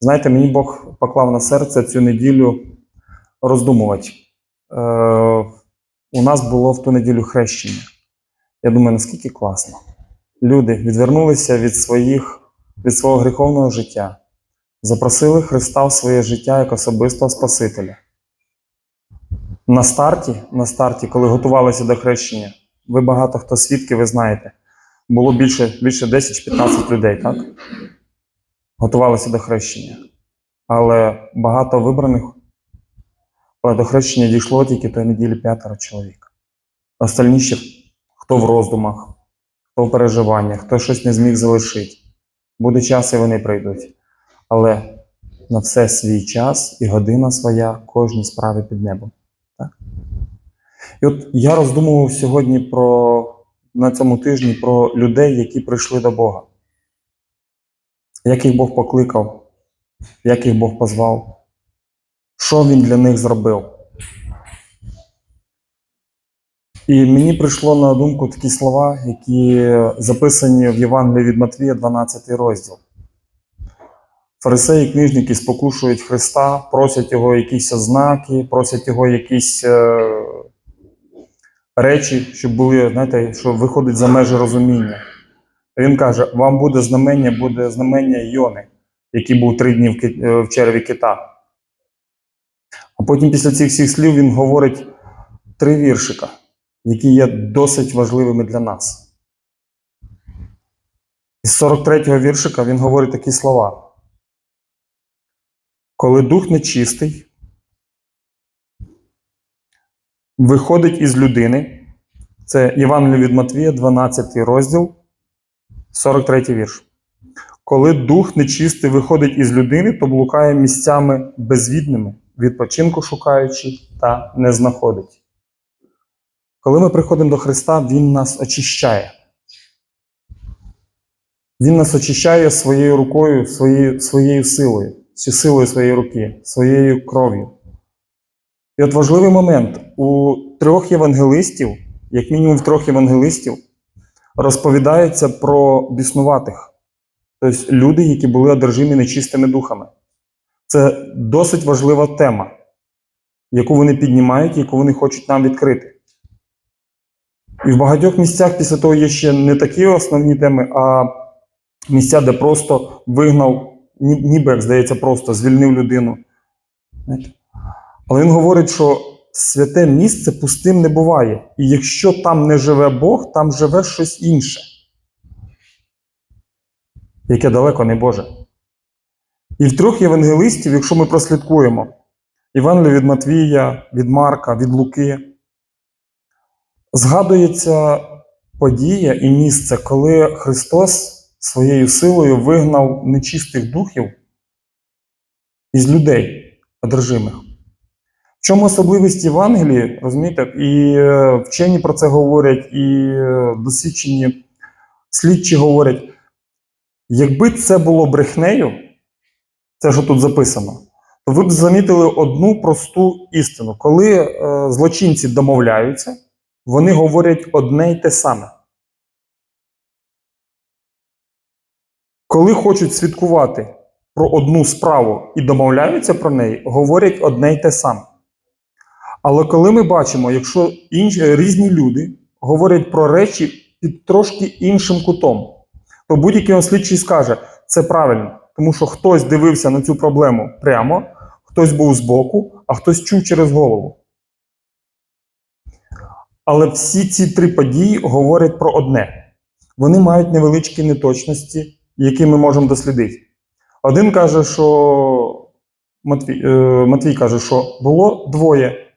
Знаєте, мені Бог поклав на серце цю неділю роздумувати. Е, у нас було в ту неділю хрещення. Я думаю, наскільки класно. Люди відвернулися від, своїх, від свого гріховного життя, запросили Христа в своє життя як особистого Спасителя. На старті, на старті, коли готувалися до хрещення, ви багато хто свідки, ви знаєте, було більше, більше 10-15 людей, так? Готувалися до хрещення. Але багато вибраних але до хрещення дійшло тільки тої неділі п'ятеро чоловік. Остальні ще хто в роздумах, хто в переживаннях, хто щось не зміг залишити. Буде час, і вони прийдуть. Але на все свій час і година своя кожній справі під небом. Так? І от я роздумував сьогодні про, на цьому тижні про людей, які прийшли до Бога. Як їх Бог покликав, як їх Бог позвав, що Він для них зробив. І мені прийшло на думку такі слова, які записані в Євангелії від Матвія, 12 розділ. Фарисеї, книжники спокушують Христа, просять його якісь знаки, просять його якісь е, речі, щоб були, знаєте, що виходить за межі розуміння. Він каже: вам буде знамення, буде знамення Йони, який був три дні е, в черві кита. А потім після цих всіх слів він говорить три віршика, які є досить важливими для нас. Із 43-го віршика він говорить такі слова. Коли дух нечистий виходить із людини, це Євангеліє від Матвія, 12 розділ, 43 вірш. Коли дух нечистий виходить із людини, то блукає місцями безвідними, відпочинку шукаючи та не знаходить. Коли ми приходимо до Христа, Він нас очищає. Він нас очищає своєю рукою, своєю, своєю силою, силою своєї руки, своєю кров'ю. І от важливий момент: у трьох євангелистів, як мінімум в трьох євангелистів, розповідається про біснуватих, тобто люди, які були одержимі нечистими духами. Це досить важлива тема, яку вони піднімають, яку вони хочуть нам відкрити. І в багатьох місцях після того є ще не такі основні теми, а місця, де просто вигнав, ніби, як здається, просто звільнив людину. Але він говорить, що святе місце пустим не буває. І якщо там не живе Бог, там живе щось інше, яке далеко не Боже. І в трьох євангелистів, якщо ми прослідкуємо, Євангелія від Матвія, від Марка, від Луки, згадується подія і місце, коли Христос своєю силою вигнав нечистих духів із людей одержимих. В чому особливість Євангелії, розумієте, і е, вчені про це говорять, і е, досвідчені слідчі говорять, якби це було брехнею, це що тут записано, то ви б замітили одну просту істину. Коли е, злочинці домовляються, вони говорять одне й те саме. Коли хочуть свідкувати про одну справу і домовляються про неї, говорять одне й те саме. Але коли ми бачимо, якщо інші, різні люди говорять про речі під трошки іншим кутом, то будь-який вам слідчий скаже, це правильно, тому що хтось дивився на цю проблему прямо, хтось був збоку, а хтось чув через голову. Але всі ці три події говорять про одне: вони мають невеличкі неточності, які ми можемо дослідити. Один каже, що Матвій, е, Матвій каже, що було двоє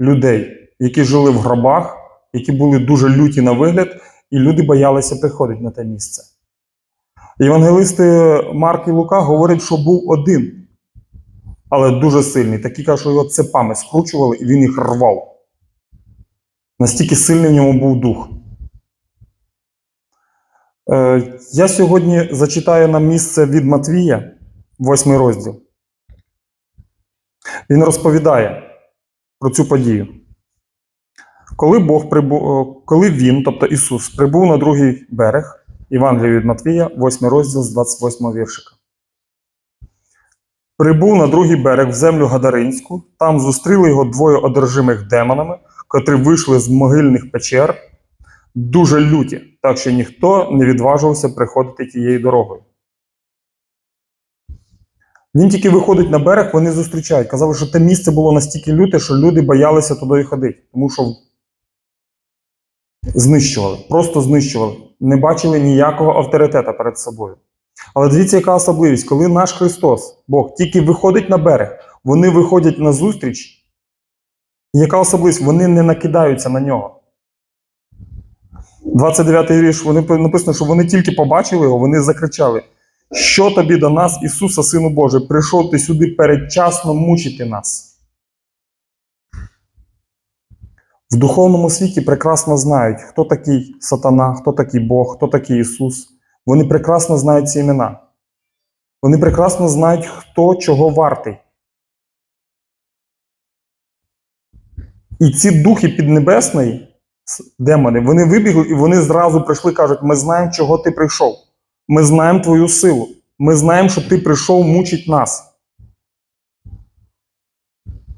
людей, які жили в гробах, які були дуже люті на вигляд, і люди боялися приходити на те місце. Євангелисти Марк і Лука говорять, що був один, але дуже сильний. Такі кажуть, що його цепами скручували, і він їх рвав. Настільки сильний в ньому був дух. Е, я сьогодні зачитаю нам місце від Матвія, восьмий розділ. Він розповідає про цю подію. Коли Бог прибув, коли він, тобто Ісус, прибув на другий берег, Євангелія від Матвія, 8 розділ з 28 віршика. Прибув на другий берег в землю Гадаринську. Там зустріли його двоє одержимих демонами, котрі вийшли з могильних печер, дуже люті, так що ніхто не відважувався приходити тією дорогою. Він тільки виходить на берег, вони зустрічають. Казали, що те місце було настільки люте, що люди боялися туди ходити, тому що знищували, просто знищували, не бачили ніякого авторитета перед собою. Але дивіться, яка особливість, коли наш Христос, Бог, тільки виходить на берег, вони виходять на зустріч. Яка особливість? Вони не накидаються на нього. 29-й вірш, вони написано, що вони тільки побачили його, вони закричали: Що тобі до нас, Ісуса, Сину Божий, прийшов ти сюди передчасно мучити нас. В духовному світі прекрасно знають, хто такий сатана, хто такий Бог, хто такий Ісус. Вони прекрасно знають ці імена. Вони прекрасно знають, хто чого вартий. І ці духи піднебесної, демони, вони вибігли і вони зразу прийшли кажуть: ми знаємо, чого ти прийшов. Ми знаємо твою силу. Ми знаємо, що ти прийшов мучить нас.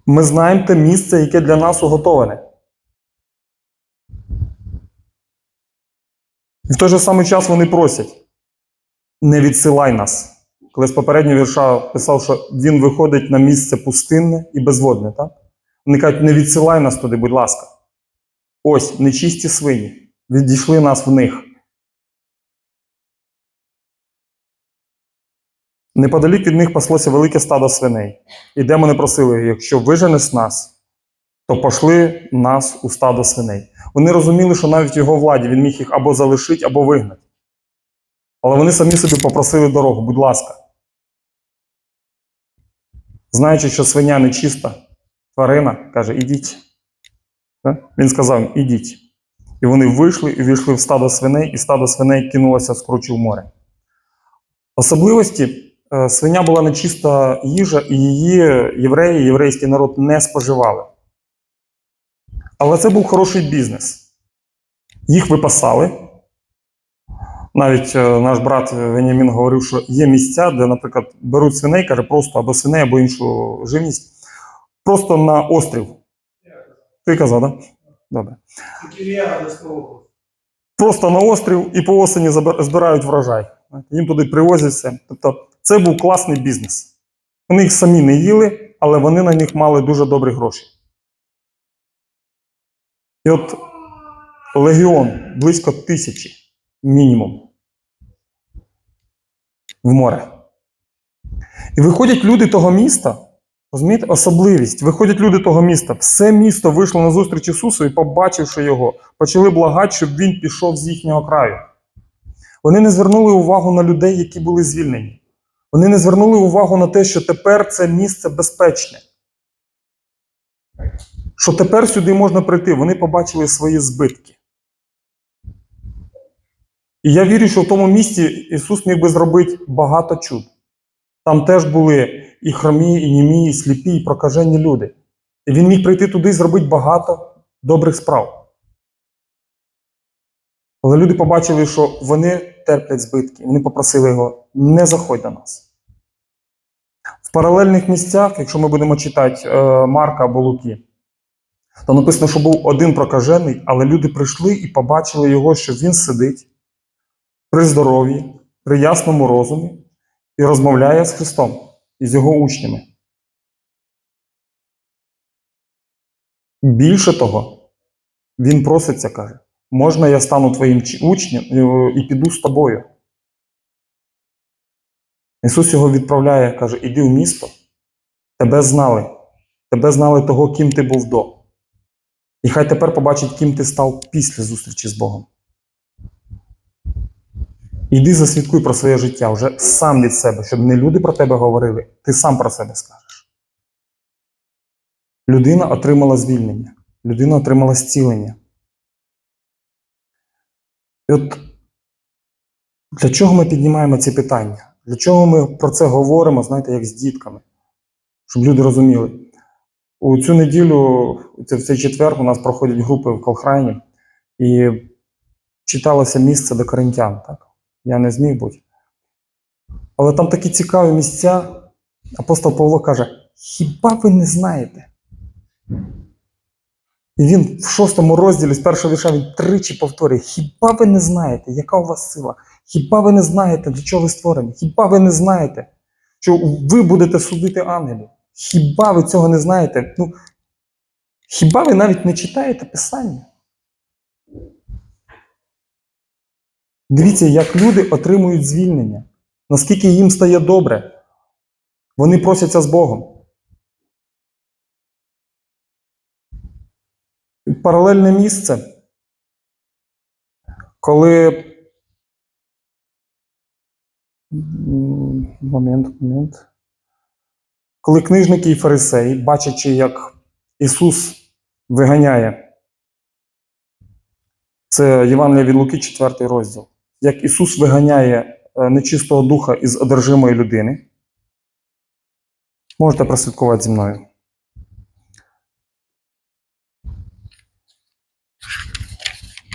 Ми знаємо те місце, яке для нас уготоване. І в той же самий час вони просять: не відсилай нас. Коли з попереднього вірша писав, що він виходить на місце пустинне і безводне, так? Вони кажуть, не відсилай нас туди, будь ласка. Ось нечисті свині. Відійшли нас в них. Неподалік від них паслося велике стадо свиней. І демони просили, якщо виженеш нас, то пошли нас у стадо свиней. Вони розуміли, що навіть в його владі він міг їх або залишити, або вигнати. Але вони самі собі попросили дорогу, будь ласка. Знаючи, що свиня нечиста, тварина каже, ідіть. Він сказав ідіть. І вони вийшли і війшли в стадо свиней, і стадо свиней кинулося з кручу в море. Особливості свиня була нечиста їжа, і її євреї, єврейський народ не споживали. Але це був хороший бізнес. Їх випасали. Навіть е, наш брат Веніамін говорив, що є місця, де, наприклад, беруть свиней, каже, просто або свиней, або іншу живність, просто на острів. Ти казав, так? Да? Добре. Просто на острів і по осені збирають врожай. Їм туди привозять все. Тобто це був класний бізнес. Вони їх самі не їли, але вони на них мали дуже добрі гроші. І от легіон близько тисячі мінімум в море. І виходять люди того міста, розумієте, особливість. Виходять люди того міста. Все місто вийшло на зустріч Ісусу і, побачивши його, почали благати, щоб він пішов з їхнього краю. Вони не звернули увагу на людей, які були звільнені. Вони не звернули увагу на те, що тепер це місце безпечне. Що тепер сюди можна прийти. Вони побачили свої збитки. І я вірю, що в тому місці Ісус міг би зробити багато чуд. Там теж були і хромі, і німі, і сліпі, і прокажені люди. І він міг прийти туди і зробити багато добрих справ. Але люди побачили, що вони терплять збитки. Вони попросили його, не заходь до нас. В паралельних місцях, якщо ми будемо читати е, Марка або Луки, то написано, що був один прокажений, але люди прийшли і побачили його, що він сидить при здоров'ї, при ясному розумі і розмовляє з Христом і з його учнями. Більше того, він проситься, каже, можна я стану твоїм учнем е, і піду з тобою. Ісус його відправляє, каже, іди в місто, тебе знали, тебе знали того, ким ти був до. І хай тепер побачить, ким ти став після зустрічі з Богом. Іди засвідкуй про своє життя вже сам від себе, щоб не люди про тебе говорили, ти сам про себе скажеш. Людина отримала звільнення, людина отримала зцілення. І от для чого ми піднімаємо ці питання? Для чого ми про це говоримо, знаєте, як з дітками? Щоб люди розуміли. У цю неділю, в цей четвер, у нас проходять групи в Колхрайні, і читалося місце до коринтян. Так? Я не зміг бути. Але там такі цікаві місця, апостол Павло каже: Хіба ви не знаєте? І він в шостому розділі з першого вірша він тричі повторює: Хіба ви не знаєте, яка у вас сила? Хіба ви не знаєте, для чого ви створені? Хіба ви не знаєте, що ви будете судити ангелів? Хіба ви цього не знаєте? Ну, хіба ви навіть не читаєте Писання? Дивіться, як люди отримують звільнення, наскільки їм стає добре. Вони просяться з Богом. Паралельне місце, коли. Момент, момент. Коли книжники і фарисеї, бачачи, як Ісус виганяє, це Євангелія від Луки, 4 розділ, як Ісус виганяє е, нечистого духа із одержимої людини. Можете прослідкувати зі мною.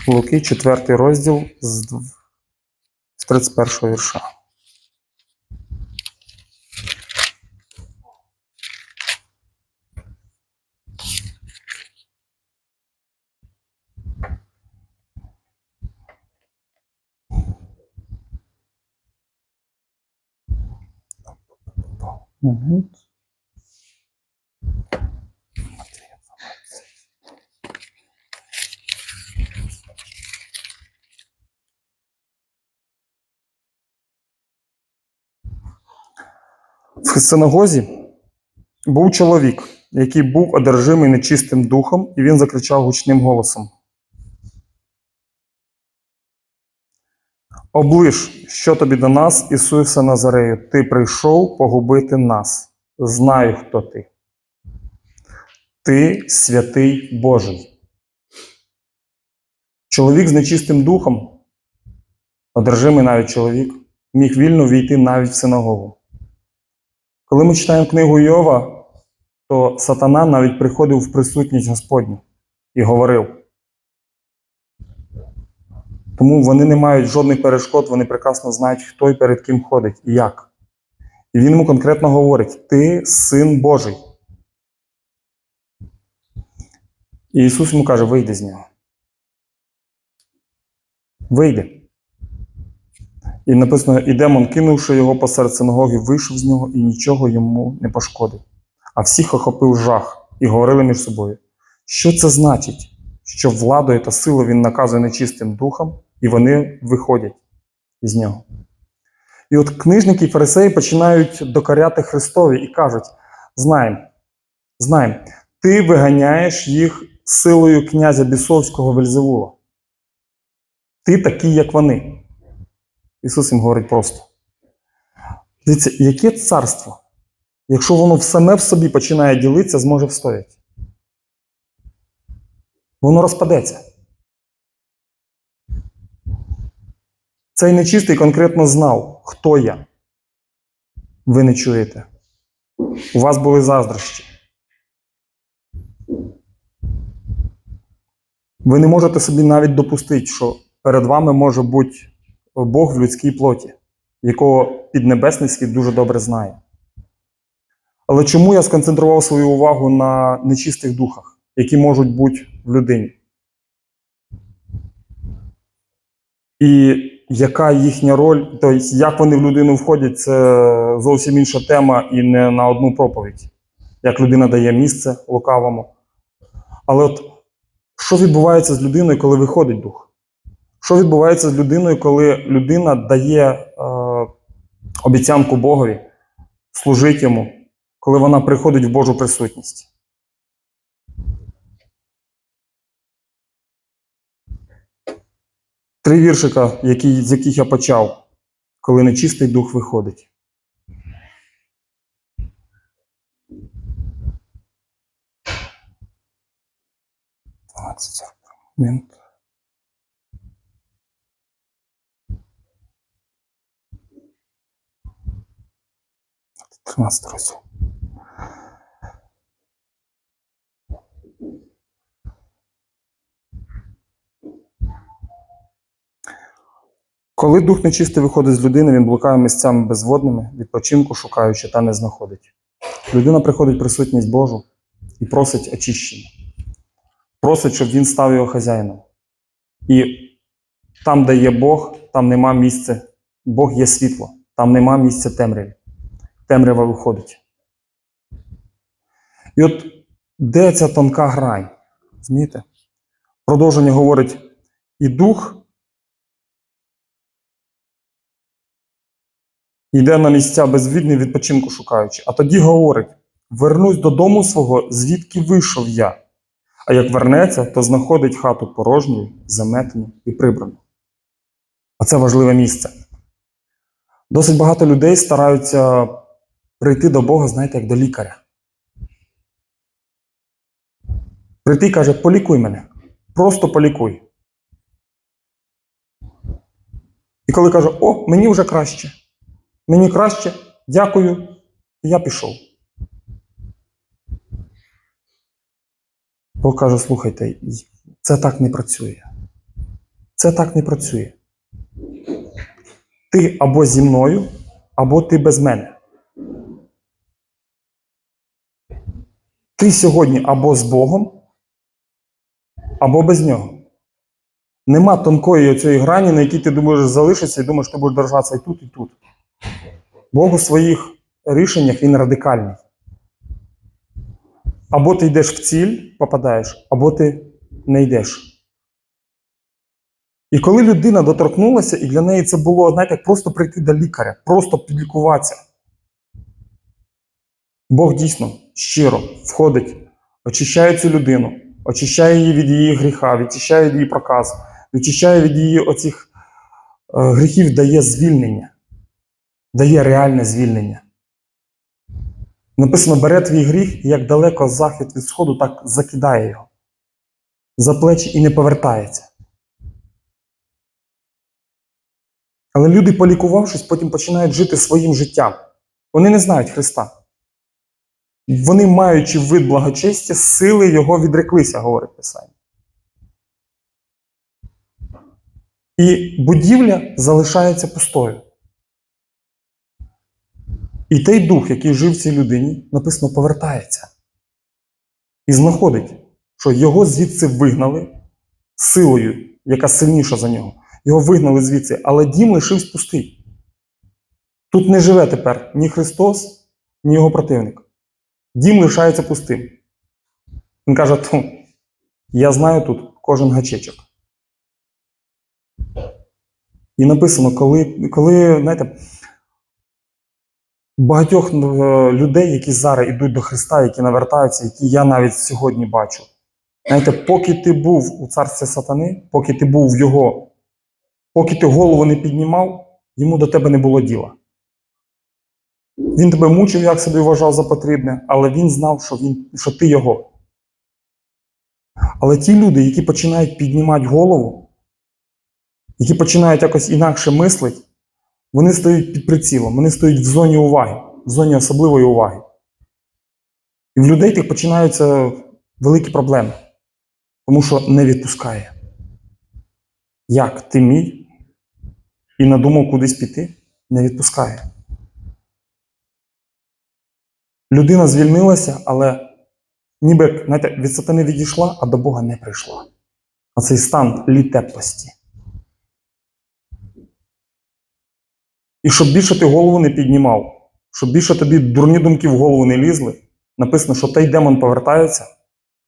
Луки, 4 розділ з дв- з 31 вірша. Момент. В синагозі був чоловік, який був одержимий нечистим духом, і він закричав гучним голосом: Оближ, що тобі до нас, Ісусе Назарею, ти прийшов погубити нас. Знаю, хто ти. Ти святий Божий. Чоловік з нечистим духом, одержимий навіть чоловік, міг вільно війти навіть в синагогу. Коли ми читаємо книгу Йова, то сатана навіть приходив в присутність Господню і говорив. Тому вони не мають жодних перешкод, вони прекрасно знають, хто і перед ким ходить і як. І він йому конкретно говорить: Ти син Божий. І Ісус йому каже: вийди з нього. Вийди. І написано, і демон, кинувши його посеред синагоги, вийшов з нього і нічого йому не пошкодив. А всіх охопив жах і говорили між собою. Що це значить? Що владою та силою він наказує нечистим духом, і вони виходять із нього. І от книжники і фарисеї починають докоряти Христові і кажуть: знаємо, знаємо, ти виганяєш їх силою князя бісовського Вельзевула. Ти такий, як вони. Ісус їм говорить просто. Дивіться, яке царство, якщо воно саме в собі починає ділитися, зможе встояти? Воно розпадеться. Цей нечистий конкретно знав, хто я. Ви не чуєте. У вас були заздрощі. Ви не можете собі навіть допустити, що перед вами може бути Бог в людській плоті, якого піднебесний світ дуже добре знає. Але чому я сконцентрував свою увагу на нечистих духах, які можуть бути в людині? І яка їхня роль, тобто як вони в людину входять, це зовсім інша тема і не на одну проповідь, як людина дає місце лукавому. Але от що відбувається з людиною, коли виходить дух? Що відбувається з людиною, коли людина дає е, обіцянку Богові, служить йому, коли вона приходить в Божу присутність? Три віршика, які, з яких я почав, коли нечистий дух виходить. Двадцять момент. 13 розділ. Коли дух нечистий виходить з людини, він блукає місцями безводними, відпочинку шукаючи та не знаходить. Людина приходить присутність Божу і просить очищення. Просить, щоб він став його хазяїном. І там, де є Бог, там нема місця. Бог є світло, там нема місця темряві. Темрява виходить. І от де ця тонка грань? Розумієте? Продовження говорить: і дух йде на місця безвідні відпочинку шукаючи. А тоді говорить: вернусь додому свого, звідки вийшов я. А як вернеться, то знаходить хату порожньою, заметену і прибрану. А це важливе місце. Досить багато людей стараються прийти до Бога, знаєте, як до лікаря. Прийти і каже, полікуй мене. Просто полікуй. І коли каже, о, мені вже краще. Мені краще, дякую, я пішов. Бог каже, слухайте, це так не працює. Це так не працює. Ти або зі мною, або ти без мене. Ти сьогодні або з Богом, або без нього. Нема тонкої оцієї грані, на якій ти думаєш залишитися і думаєш, ти будеш держатися і тут, і тут. Бог у своїх рішеннях він радикальний. Або ти йдеш в ціль, попадаєш, або ти не йдеш. І коли людина доторкнулася, і для неї це було, знаєте, як просто прийти до лікаря, просто підлікуватися. Бог дійсно щиро входить, очищає цю людину, очищає її від її гріха, відчищає від її проказ, відчищає від її оцих е, гріхів, дає звільнення, дає реальне звільнення. Написано, бере твій гріх, і як далеко захід від сходу, так закидає його за плечі і не повертається. Але люди, полікувавшись, потім починають жити своїм життям. Вони не знають Христа. Вони, маючи вид благочестя, сили його відреклися, говорить Писання. І будівля залишається пустою. І той дух, який жив в цій людині, написано, повертається. І знаходить, що його звідси вигнали силою, яка сильніша за нього. Його вигнали звідси, але дім лишився пустий. Тут не живе тепер ні Христос, ні його противник. Дім лишається пустим. Він каже: «Тьфу, я знаю тут кожен гачечок. І написано, коли, коли знаєте, багатьох е, людей, які зараз йдуть до Христа, які навертаються, які я навіть сьогодні бачу. Знаєте, поки ти був у царстві сатани, поки ти був в його Поки ти голову не піднімав, йому до тебе не було діла. Він тебе мучив, як собі вважав за потрібне, але він знав, що, він, що ти його. Але ті люди, які починають піднімати голову, які починають якось інакше мислити, вони стоять під прицілом, вони стоять в зоні уваги, в зоні особливої уваги. І в людей тих починаються великі проблеми, тому що не відпускає. Як ти мій і надумав кудись піти, не відпускає. Людина звільнилася, але ніби знаєте, від сатани відійшла, а до Бога не прийшла. Оцей стан літеплості. І щоб більше ти голову не піднімав, щоб більше тобі дурні думки в голову не лізли, написано, що той демон повертається,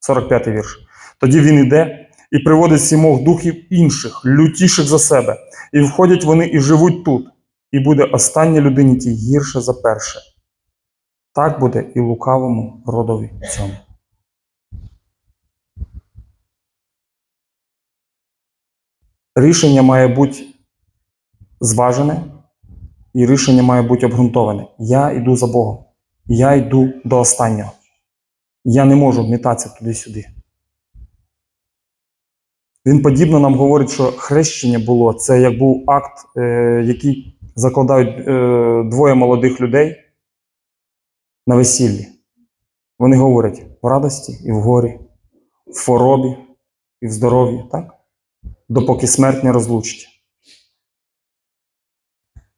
45-й вірш. Тоді він іде і приводить сімох духів інших, лютіших за себе. І входять вони і живуть тут. І буде останній людині тій гірше за перше. Так буде і лукавому родові цьому. Рішення має бути зважене, і рішення має бути обґрунтоване. Я йду за Богом. Я йду до останнього. Я не можу мітатися туди-сюди. Він подібно нам говорить, що хрещення було це як був акт, е, який закладають е, двоє молодих людей на весіллі. Вони говорять в радості і в горі, в хворобі і в здоров'ї, так? Допоки смерть не розлучить.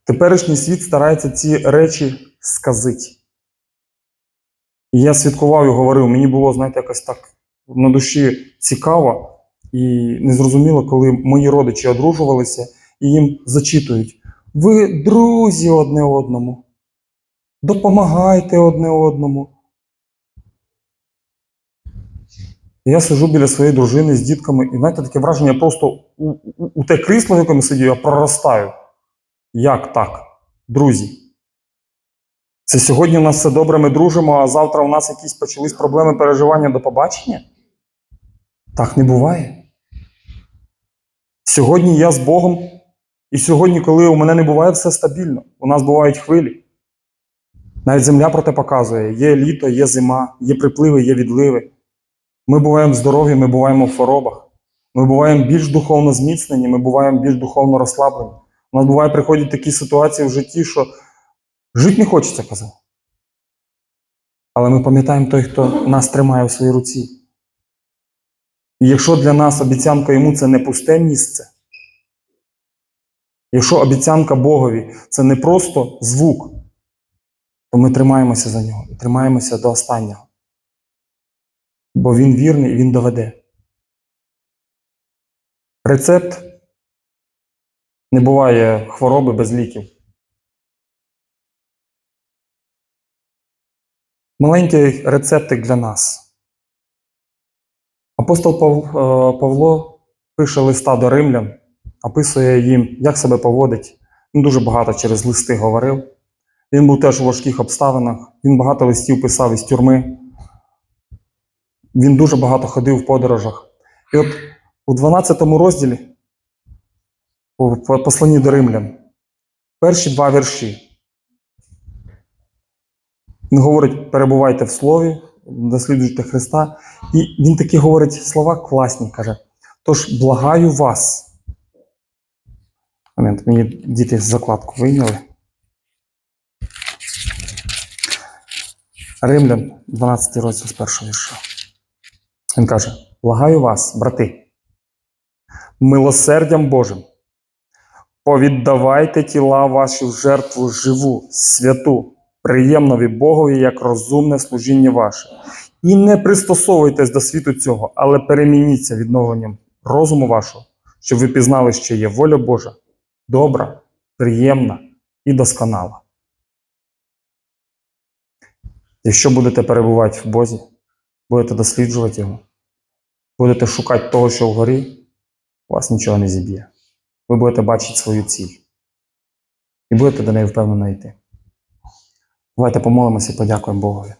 Теперішній світ старається ці речі сказити. І я свідкував і говорив, мені було, знаєте, якось так на душі цікаво і незрозуміло, коли мої родичі одружувалися і їм зачитують: ви друзі одне одному, допомагайте одне одному. Я сиджу біля своєї дружини з дітками, і знаєте, таке враження, я просто у, у, у те крісло, в якому сидів, я проростаю. Як так, друзі? Це сьогодні у нас все добре, ми дружимо, а завтра у нас якісь почались проблеми переживання до побачення? Так не буває. Сьогодні я з Богом, і сьогодні, коли у мене не буває все стабільно, у нас бувають хвилі. Навіть земля про те показує: є літо, є зима, є припливи, є відливи. Ми буваємо здорові, ми буваємо в хворобах. Ми буваємо більш духовно зміцнені, ми буваємо більш духовно розслаблені. У нас буває приходять такі ситуації в житті, що жити не хочеться казати. Але ми пам'ятаємо той, хто нас тримає в своїй руці. І якщо для нас обіцянка йому це не пусте місце, якщо обіцянка Богові це не просто звук, то ми тримаємося за нього і тримаємося до останнього. Бо він вірний і він доведе. Рецепт не буває хвороби без ліків. Маленький рецептик для нас. Апостол е, Павло пише листа до римлян, описує їм, як себе поводить. Він дуже багато через листи говорив. Він був теж у важких обставинах. Він багато листів писав із тюрми. Він дуже багато ходив в подорожах. І от у 12 розділі, у посланні до римлян, перші два вірші. Він говорить: перебувайте в слові, досліджуйте Христа. І він такі говорить слова класні, каже. Тож благаю вас. Момент, мені діти закладку вийняли. Римлян, 12 розділ з першого вірша. Він каже: Благаю вас, брати, милосердям Божим, повіддавайте тіла ваші в жертву живу, святу, приємнові Богові, як розумне служіння ваше. І не пристосовуйтесь до світу цього, але перемініться відновленням розуму вашого, щоб ви пізнали, що є воля Божа, добра, приємна і досконала. Якщо будете перебувати в Бозі, будете досліджувати його, будете шукати того, що вгорі, вас нічого не зіб'є. Ви будете бачити свою ціль. І будете до неї впевнено йти. Давайте помолимося і подякуємо Богові.